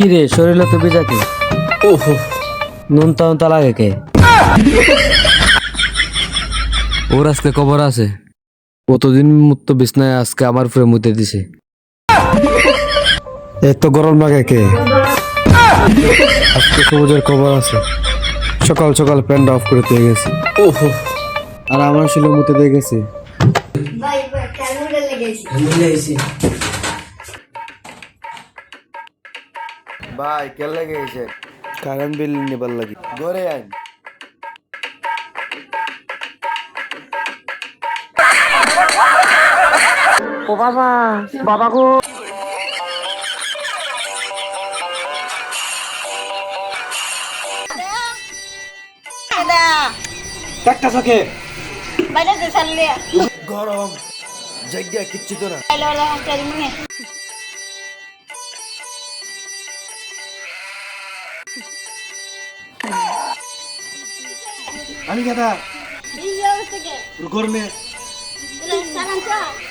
কি রে শরীরে তো বেজাকে ওহো নুন তাউন তা লাগে কে? ওর আজকে খবর আছে। কতদিন মুক্ত বিছনায় আজকে আমার উপরে মুতে দিছে। এত গরম লাগে কে? আজকে সবুজের খবর আছে। সকাল সকাল প্যান্ট অফ করে দিয়ে গেছে। ওহো আর আমার ছিল মুতে দিয়ে গেছে? ভাই ভাই ক্যালকুলেটর লেগেছি ভাই কে লাগে গেছে? কারেন্ট বিল নিবার লাগি। ঘরে আইন। বাইরে দে চাললে গরম। জায়গা কিচ্ছু তো না। ¿Cuál es el cazar?